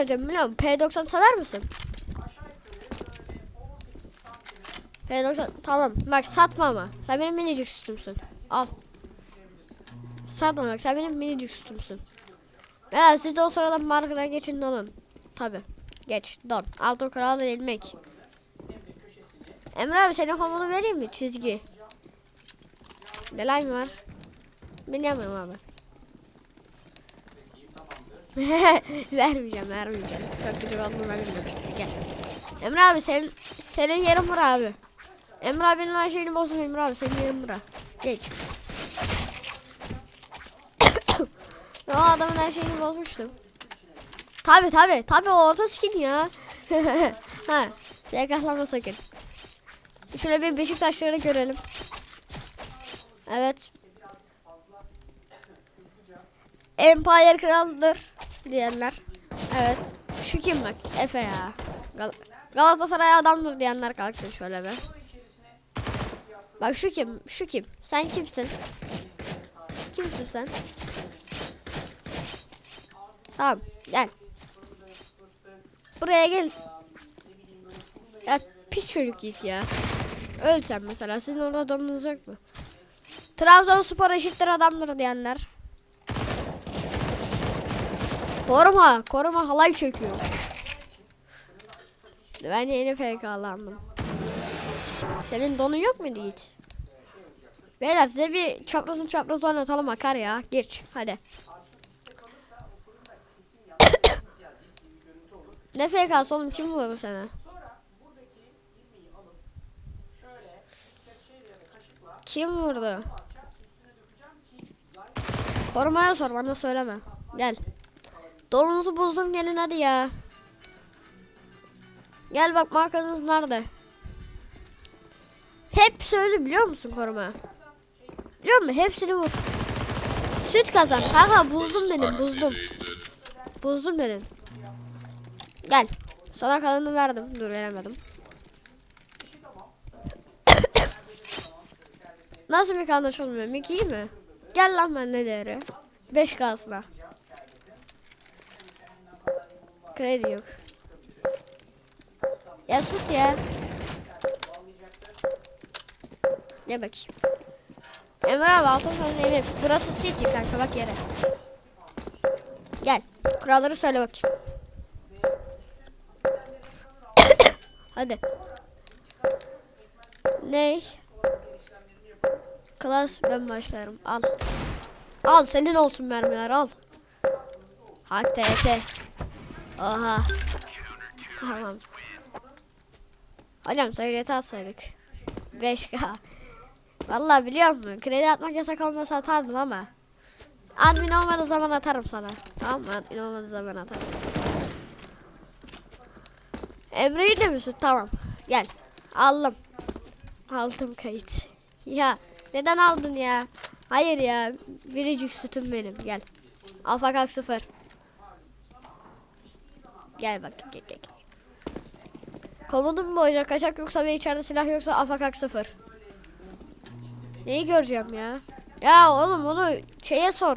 vereceğim biliyor musun? P90 sever misin? P90 tamam. Bak satma ama. Sen benim minicik sütümsün. Al. Satma bak sen benim minicik sütümsün. Ya siz de o sırada markara geçin donun. Tabi. Geç don. Altın kralı ilmek. Emre abi senin komunu vereyim mi? Çizgi. Neler var? Bilmiyorum abi. vermeyeceğim vermeyeceğim. Çok güzel olduğunu vermeyeceğim çünkü gel. Emre abi senin, senin yerin bura abi. Emre abinin her şeyini bozdum Emre abi senin yerin bura. Geç. o adamın her şeyini bozmuştum. Tabi tabi tabi o orta skin ya. ha, yakalanma sakın. Şöyle bir Beşiktaşları görelim. Evet. Empire kralıdır diyenler. Evet. Şu kim bak? Efe ya. Gal Galatasaray adamdır diyenler kalksın şöyle bir. Bak şu kim? Şu kim? Sen kimsin? Kimsin sen? Tamam gel. Buraya gel. Ya pis çocuk git ya. Öl sen mesela. Sizin orada donunuz yok mu? Trabzonspor eşittir adamdır diyenler. Koruma. Koruma halay çekiyor. Ben yeni FK'landım. Senin donun yok mu Yiğit? Beyler size bir çaprazın çapraz oynatalım akar ya. Geç hadi. ne FK'sı oğlum kim vurdu sana? Kim vurdu? Korumaya sor bana söyleme. Gel. Dolunuzu buldum gelin hadi ya. Gel bak markanız nerede? Hep söyle biliyor musun koruma? Biliyor musun? Hepsini vur. Süt kazan. Kanka buzdum benim buzdum. Buzdum benim. Gel. Sana kalanını verdim. Dur veremedim. Nasıl bir? Mik iyi mi? Gel lan ben ne değeri? 5 kalsına. Kredi yok. Ya sus ya. Ne bakayım. Emre abi altın sana evi. Burası city kanka bak yere. Gel. Kuralları söyle bakayım. Hadi. Ney? Klas ben başlarım. Al. Al senin olsun mermiler al. Hak TT. Oha. Tamam. Hocam söyleti atsaydık. 5K. Vallahi biliyor musun? Kredi atmak yasak olmasa atardım ama. Admin olmadığı zaman atarım sana. Tamam mı? Admin olmadığı zaman atarım. Emre'yi de misin? Tamam. Gel. Aldım. Aldım kayıt. Ya neden aldın ya? Hayır ya. Biricik sütüm benim. Gel. Alfa kalk sıfır. Gel bak gel gel. Komodum mu olacak? Kaçak yoksa ve içeride silah yoksa alfa kalk sıfır. Neyi göreceğim ya? Ya oğlum onu şeye sor.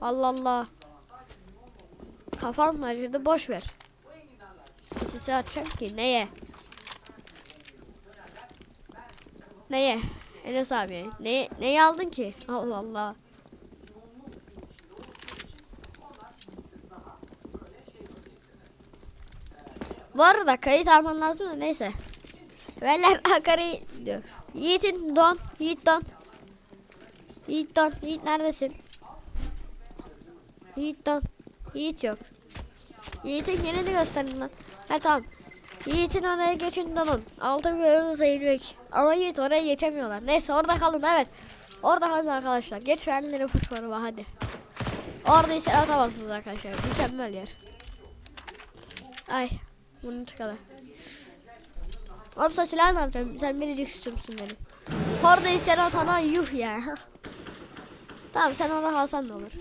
Allah Allah. Kafam acıdı boş ver. Sesi atacağım ki neye? Neye? Enes abi. Ne, neyi aldın ki? Allah Allah. Bu arada kayıt alman lazım da neyse. Veller akarı diyor. Yiğit'in don. Yiğit don. Yiğit don. Yiğit neredesin? Yiğit don. Yiğit yok. Yiğit'in yerini gösterin lan. Ha tamam. Yiğit'in oraya geçin donun. Altın görevimiz eğilmek. Ama Yiğit oraya geçemiyorlar. Neyse orada kalın evet. Orada kalın arkadaşlar. Geç verdileri fırfırma hadi. Orada ise atamazsınız arkadaşlar. Mükemmel yer. Ay. Bunu tıkalı. Oğlum sen silah ne yapacaksın? Sen biricik sütümsün benim. Orada ise atana yuh ya. tamam sen orada kalsan da olur.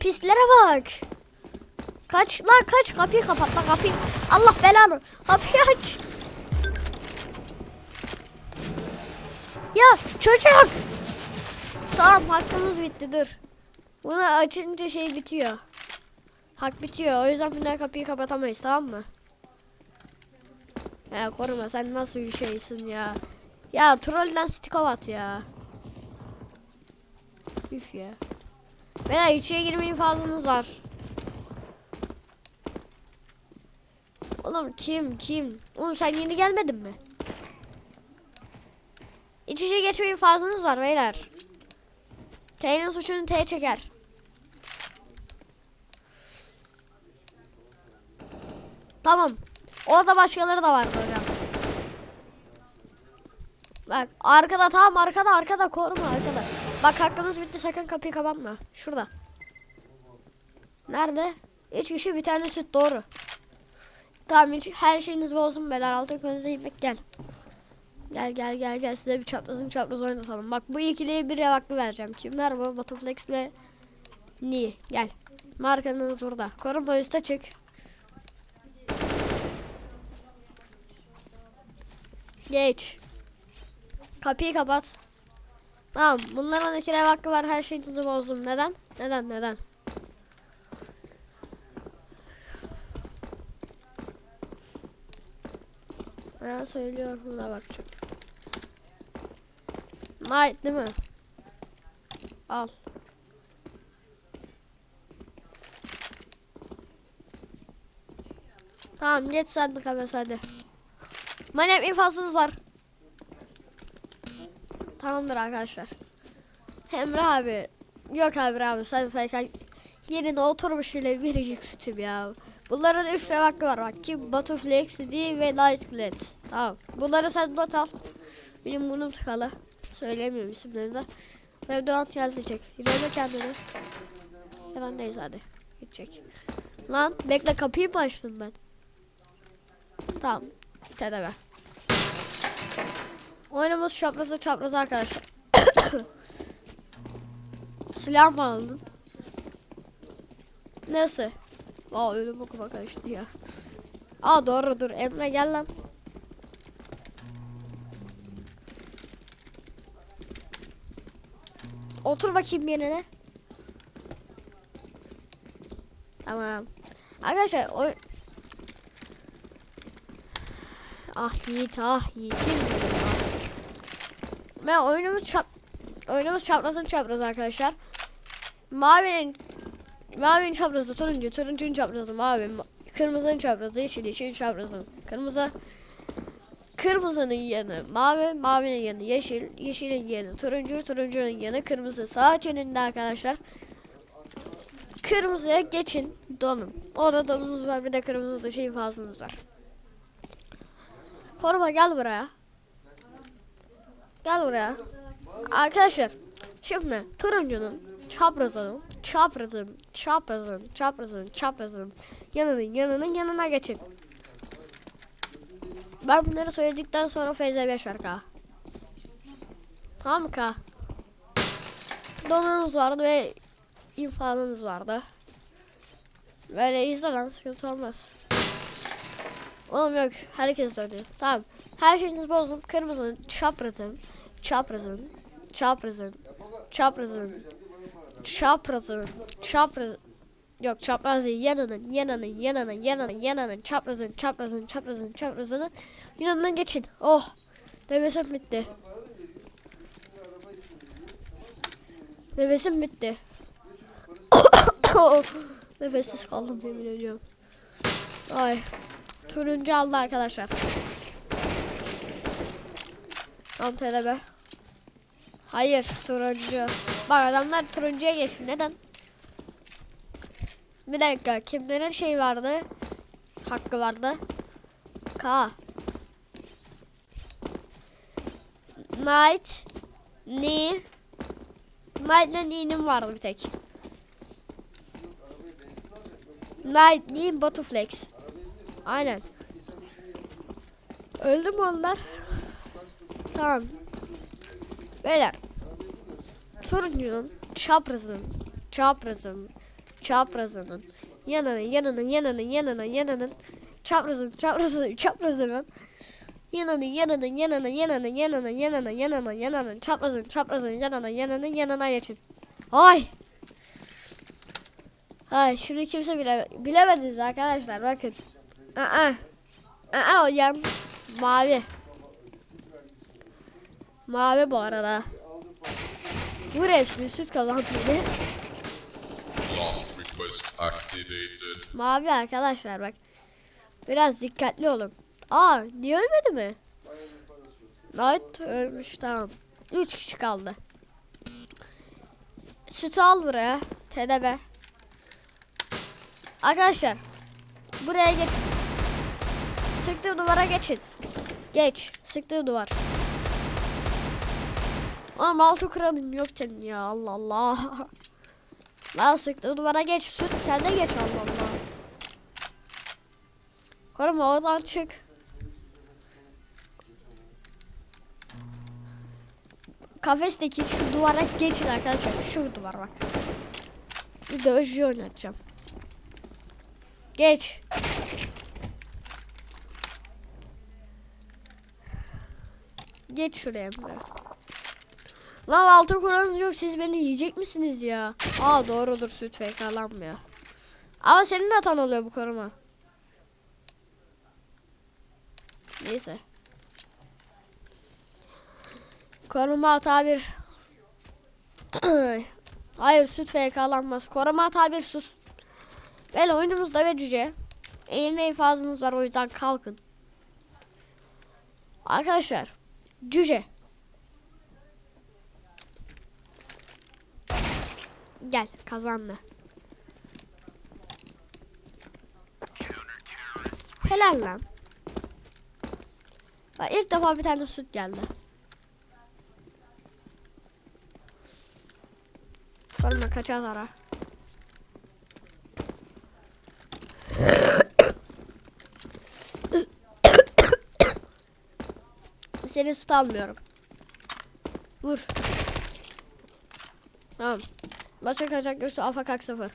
Pislere bak. Kaç lan kaç kapıyı kapat lan kapıyı. Allah belanı. Kapıyı aç. Ya çocuk. Tamam hakkımız bitti dur. Bunu açınca şey bitiyor. Hak bitiyor. O yüzden bir daha kapıyı kapatamayız tamam mı? Ya koruma sen nasıl bir şeysin ya. Ya trollden stikovat ya. Üf ya. Beyler içeri girme infazınız var. Oğlum kim kim? Oğlum sen yeni gelmedin mi? İç içe geçme infazınız var beyler. T'nin suçunu T çeker. Tamam. Orada başkaları da var hocam. Bak arkada tamam arkada arkada koruma arkada. Bak hakkımız bitti sakın kapıyı kapatma. Şurada. Nerede? Üç kişi bir tane süt doğru. Tamam hiç, her şeyinizi bozdum beyler altın köyünüze yemek gel. Gel gel gel gel size bir çaprazın çapraz oynatalım. Bak bu ikiliye bir vakti vereceğim. Kimler bu? Batuflex ile Ni. Gel. Markanız burada. Koruma üste çık. Geç. Kapıyı kapat. Tamam. Bunların iki rev hakkı var. Her şeyinizi bozdum. Neden? Neden? Neden? Ben söylüyorum. Buna bakacağım. Night değil mi? Al. Tamam geç de kafes hadi. Manem infazınız var. Tamamdır arkadaşlar. Emre abi. Yok abi abi sen FK yerine oturmuş ile biricik sütüm ya. Bunların 3 rev var bak ki Batuflex, D ve Light Blitz. Tamam. Bunları sen not al. Benim burnum tıkalı. Söyleyemiyorum isimlerini de. Revdant gelecek. İzleme kendini. Yalandeyiz hadi. Gidecek. Lan bekle kapıyı mı açtım ben? Tamam. TDB. Oyunumuz çaprazı çaprazı arkadaşlar. Silah mı aldın? Nasıl? Aa ölüm okuma kaçtı ya. Aa doğru dur Emre gel lan. Otur bakayım yerine. Tamam. Arkadaşlar o Ah Yiğit ah Yiğit'im. Ben oyunumuz çap oyunumuz çaprazın çapraz arkadaşlar. Mavinin mavinin çaprazı turuncu, turuncunun çaprazı mavi, ma- kırmızının çaprazı yeşil, yeşilin çaprazı kırmızı. Kırmızının yanı mavi, mavinin yanı yeşil, yeşilin yanı turuncu, turuncunun yanı kırmızı. Saat yönünde arkadaşlar. Kırmızıya geçin, donun. Orada donunuz var, bir de kırmızı dışı infazınız var. Koruma gel buraya. Gel buraya. Arkadaşlar şimdi turuncunun çaprazının çaprazın çaprazın çaprazın çaprazın yanının yanının yanına geçin. Ben bunları söyledikten sonra FZ5 ver K. Tamam mı K? Donanız vardı ve infazınız vardı. Böyle izle sıkıntı olmaz. Oğlum yok herkes dönüyor. Tamam. Her şeyinizi bozdum. Kırmızının çaprazın çaprazın çaprazın çaprazın çaprazın çapraz Yok çapraz değil yanının yanının yanının yanının yanının çaprazın çaprazın çaprazın çaprazının yanından geçin. Oh nefesim bitti. Nefesim bitti. Nefessiz kaldım yemin ediyorum. Ay. Turuncu aldı arkadaşlar. Tam be. Hayır turuncu. Bak adamlar turuncuya geçti. Neden? Bir dakika. Kimlerin şey vardı? Hakkı vardı. K. Night. Ni. Night'la Ni'nin vardı bir tek. Night, Ni, Butterflex. Aynen. Öldü mü onlar? Tamam. Beyler. Turuncunun çaprazının çaprazının çaprazının yanının yanının yanının yanının yanının çaprazının çaprazının çaprazının yanının yanının yanının yanının yanının yanının yanının yanının çaprazının çaprazının yanının yanının yanına geçin. Ay. Hayır şunu kimse bile bilemediniz arkadaşlar bakın. Aa. Aa o yan mavi. Mavi bu arada. Vur hepsini süt request activated. Mavi arkadaşlar bak. Biraz dikkatli olun. Aa niye ölmedi mi? Knight ölmüş tamam. 3 kişi kaldı. Sütü al buraya. TDB. Arkadaşlar. Buraya geçin. Sıktığı duvara geçin. Geç. Sıktığı duvar. Oğlum altı kurabın yok senin ya Allah Allah. Lan sıktığı duvara geç. Süt sen de geç Allah Allah. Koruma oradan çık. Kafesteki şu duvara geçin arkadaşlar. Şu duvar bak. Bir de oynatacağım. Geç. Geç şuraya Emre. Lan altı kuranız yok siz beni yiyecek misiniz ya? Aa doğrudur süt fekalanmıyor. Ama senin de hatan oluyor bu koruma. Neyse. Koruma hata bir. Hayır süt fekalanmaz. Koruma hata bir sus. Böyle oyunumuzda ve cüce. Eğilme infazınız var o yüzden kalkın. Arkadaşlar. Cüce. Gel kazandı. Helal lan. Bak ilk defa bir tane süt geldi. Sorma kaçar ara. Seni süt almıyorum. Vur. Tamam. Maça kaçak göğsü afa kalk sıfır.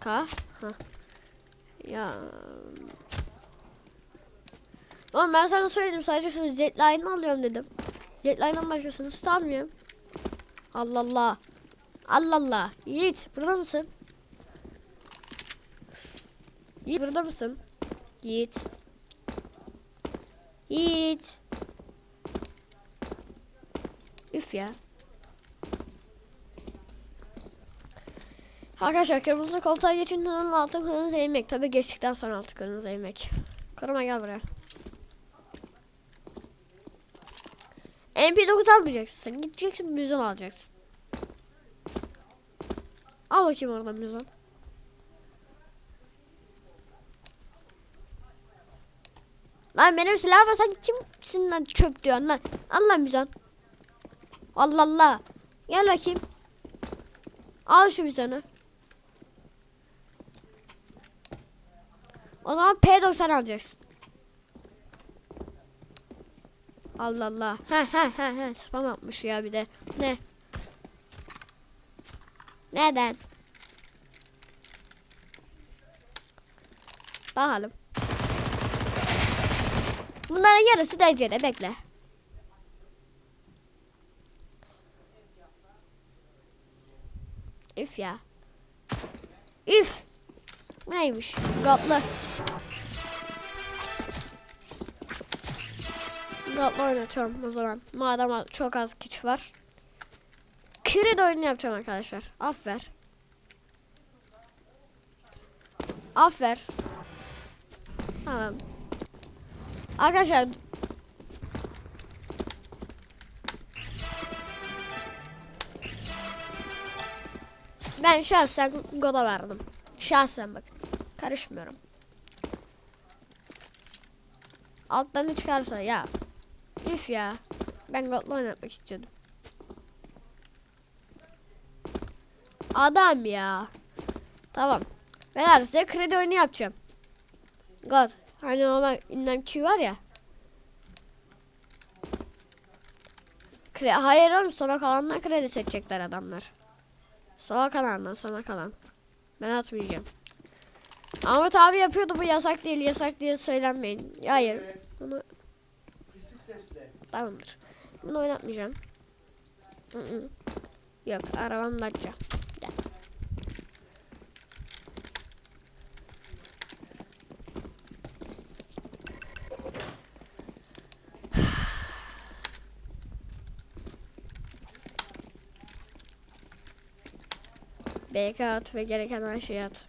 Ka. Ha. Ya. Oğlum ben sana söyledim sadece şu Jetline'ı alıyorum dedim. Jetline'dan başkasını tutamıyorum. Allah Allah. Allah Allah. Yiğit burada mısın? Yiğit burada mısın? Yiğit. Yiğit. Üf ya. Arkadaşlar kırmızı koltuğa geçin onun altın kırmızı eğmek. Tabi geçtikten sonra altın kırmızı eğmek. Koruma gel buraya. MP9 almayacaksın. Gideceksin müzon alacaksın. Al bakayım oradan müzon. Lan benim silahıma sen kimsin lan çöp diyorsun lan. Al lan. Allah Allah. Gel bakayım. Al şu müzonu. O zaman P90 alacaksın. Allah Allah. Ha ha ha ha. Spam atmış ya bir de. Ne? Neden? Bakalım. Bunların yarısı derecede bekle. Üf ya. Üf. Bu neymiş? Gatlı. Gatlı oynatıyorum o zaman. Madem çok az kişi var. Kredi oyunu yapacağım arkadaşlar. Afer. Afer. Tamam. Arkadaşlar Ben şahsen God'a verdim. Şahsen bak. Karışmıyorum. Altlarını çıkarsa ya. Üf ya. Ben God'la oynatmak istiyordum. Adam ya. Tamam. Beyler size kredi oyunu yapacağım. God. Hani normal ünlem Q var ya. Kre Hayır oğlum sona kalandan kredi seçecekler adamlar. Sona kalandan sona kalan. Ben atmayacağım. Ahmet abi yapıyordu bu yasak değil yasak diye söylenmeyin. Hayır. Bunu tamamdır. Bunu oynatmayacağım. Hı -hı. Yok arabam Dacia. Gel. BK at ve gereken her şeyi at.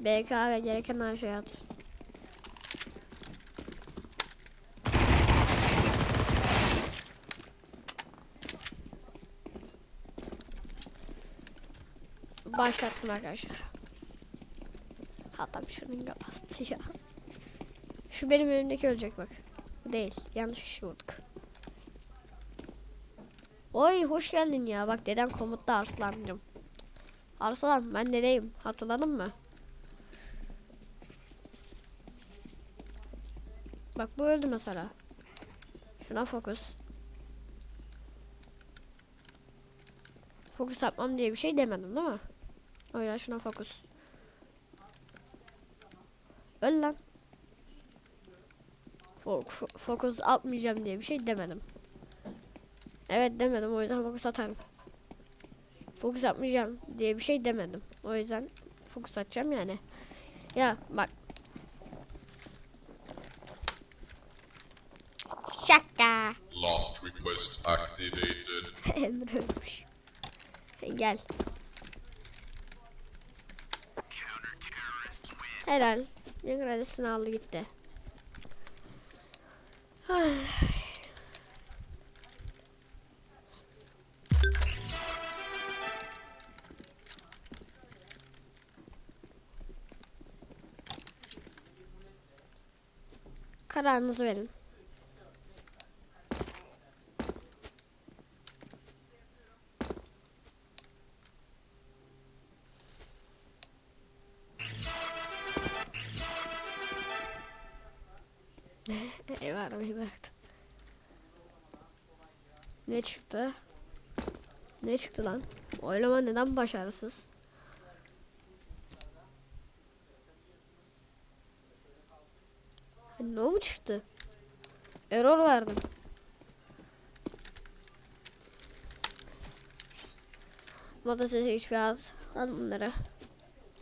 BK ve gereken her şeyi at. Başlattım arkadaşlar. Adam şunun bastı ya. Şu benim önümdeki ölecek bak. Bu değil. Yanlış kişi vurduk. Oy hoş geldin ya. Bak deden komutta Arslan'cım. Arslan ben dedeyim. Hatırladın mı? Bak bu öldü mesela. Şuna fokus. Fokus yapmam diye bir şey demedim değil mi? O ya şuna fokus. Öl lan. Fok- fo- fokus atmayacağım diye bir şey demedim. Evet demedim o yüzden fokus atarım. Fokus atmayacağım diye bir şey demedim. O yüzden fokus atacağım yani. Ya bak. Şaka. Last request activated. Emre ölmüş. Gel. Helal. Yengradesini aldı gitti. Kararınızı verin. Ev arabayı bıraktım. Ne çıktı? Ne çıktı lan? Oylama neden başarısız? Mu çıktı? Error verdim. Moda sesi hiçbir az. Al bunları.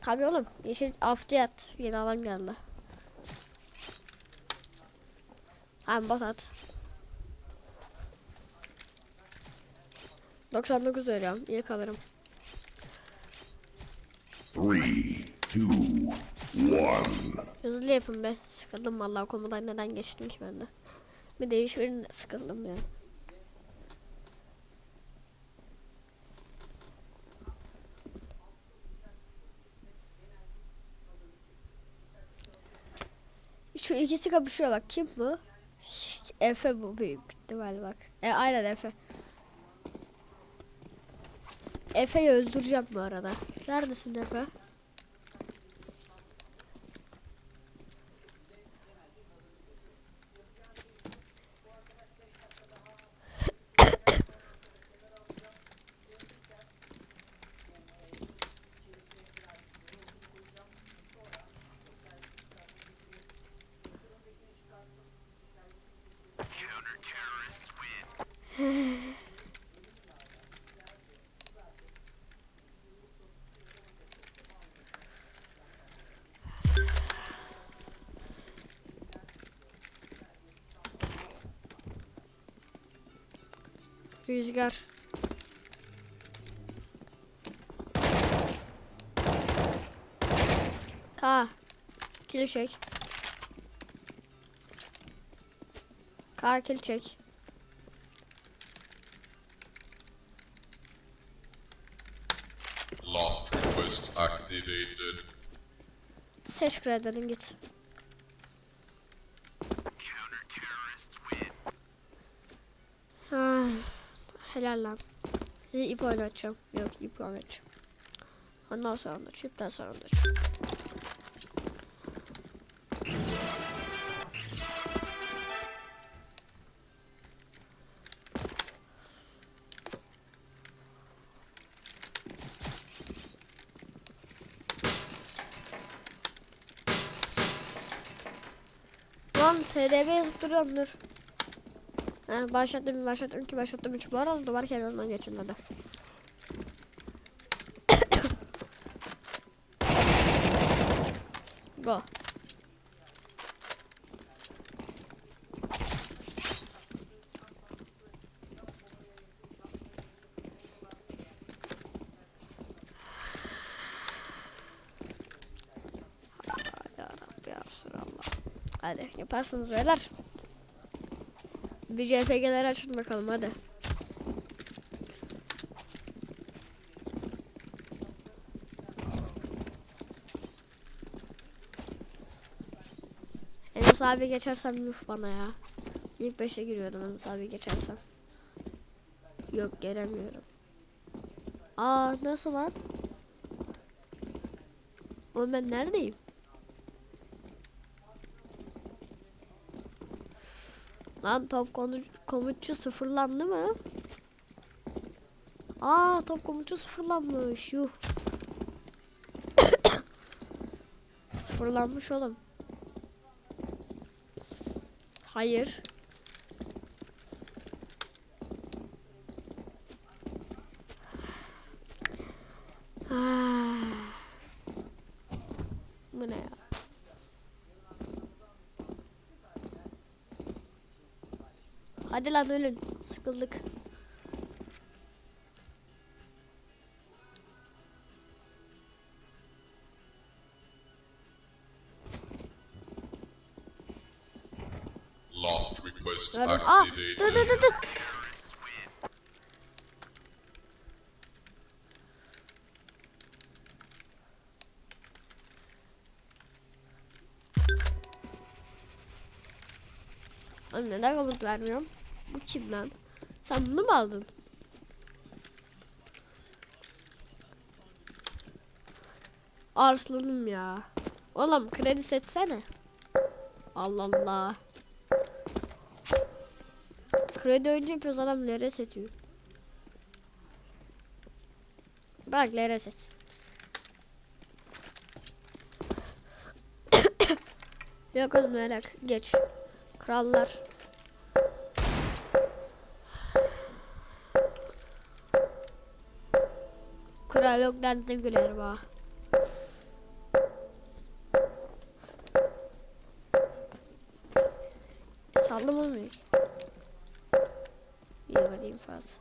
Tabii oğlum. Yeşil aftiyat. Yeni alan geldi. Hem bot at. 99 veriyorum. İlk alırım. Three, two, one. Hızlı yapın be. Sıkıldım vallahi komudan neden geçtim ki ben de. Bir değiş verin sıkıldım ya. Şu ikisi kapışıyor bak. Kim bu? Efe bu büyük ihtimal bak. E aynen Efe. Efe'yi öldüreceğim bu arada. Neredesin Efe? Rüzgar. K. Kill çek. K kill çek. Last request activated. Teşekkür ederim git. Ah, helal lan. Size ip oynatacağım. Yok ip oynatacağım. Ondan sonra oynatacağım. İpten sonra oynatacağım. Lan TDB yazıp duruyorum dur. Ha, başlattım ki başlattım 3 bu arada duvar kenarından geçin hadi. Go. Resulallah. Hadi yaparsınız beyler. Bir CFG'leri açın bakalım hadi. Enes abi geçersem yuh bana ya. İlk 5'e giriyordum Enes abi geçersem. Yok gelemiyorum. Aa nasıl lan? Oğlum ben neredeyim? Lan top komutçu sıfırlandı mı? Aa top komutçu sıfırlanmış. Yuh. Sıfırlanmış oğlum. Hayır. Ah. Bu ne ya? Hadi lan ölün. Sıkıldık. Last request. Aa, dur dur activated. dur dur. Oğlum neden komut vermiyorum? Bu kim lan? Sen bunu mu aldın? Arslanım ya. Oğlum kredi seçsene. Allah Allah. Kredi önce yapıyoruz adam lere setiyor. Bırak lere setsin. Yok oğlum merak geç. Krallar. Kral yok nerede güler bak. Saldım olmuyor. İyi var infaz.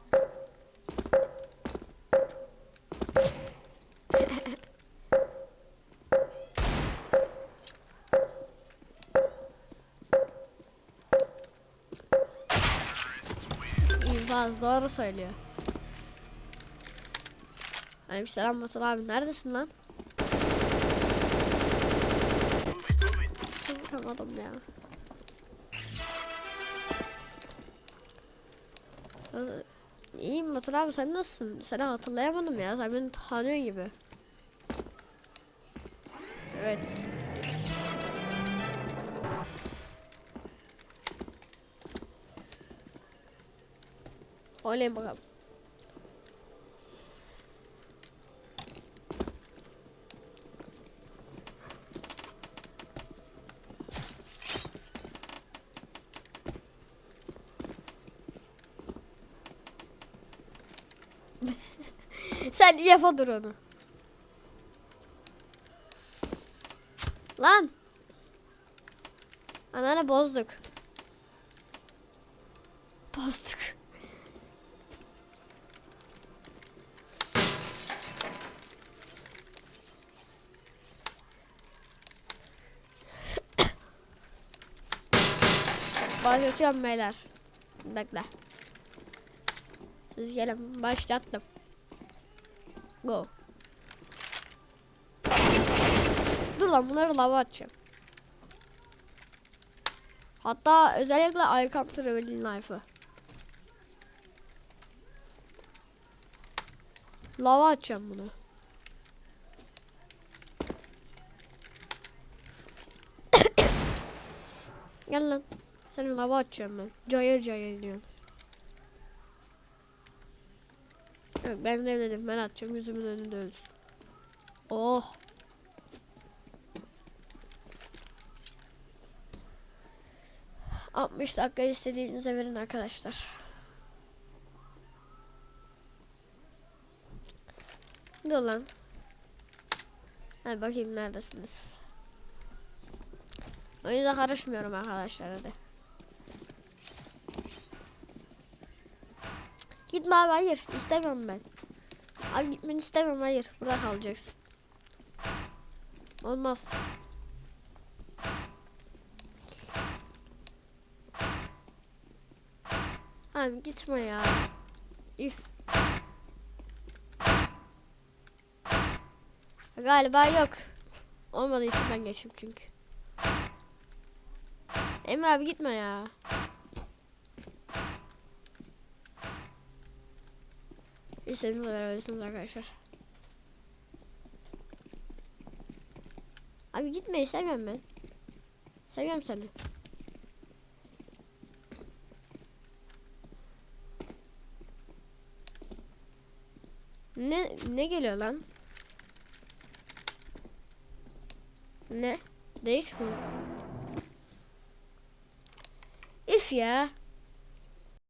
infaz doğru söylüyor. Aleykümselam Batur abi neredesin lan? Vuramadım ya. İyiyim Batur abi sen nasılsın? Seni hatırlayamadım ya. Sen beni tanıyorsun gibi. Evet. Oynayın bakalım. Sen yap dur onu. Lan. Ananı bozduk. Bozduk. Başlatıyorum beyler. Bekle. Gelin başlattım. Go. Dur lan bunları lava atacağım. Hatta özellikle I come to Rebellion Life'ı. Lava atacağım bunu. Gel lan. Seni lava atacağım ben. Cayır cayır diyorsun. Evet, ben ne dedim ben atacağım yüzümün önünde ölsün. Oh. 60 dakika istediğinize verin arkadaşlar. Dur lan. Hadi bakayım neredesiniz. Oyuna karışmıyorum arkadaşlar hadi. Gitme abi hayır istemiyorum ben. Abi gitmeni istemiyorum hayır. Burada kalacaksın. Olmaz. Abi gitme ya. Üf. Galiba yok. Olmadığı için ben geçeyim çünkü. Emre abi gitme ya. İstediğiniz kadar verebilirsiniz arkadaşlar. Abi gitme istemiyorum ben. Seviyorum seni. Ne ne geliyor lan? Ne? Değişmiyor. Üf ya.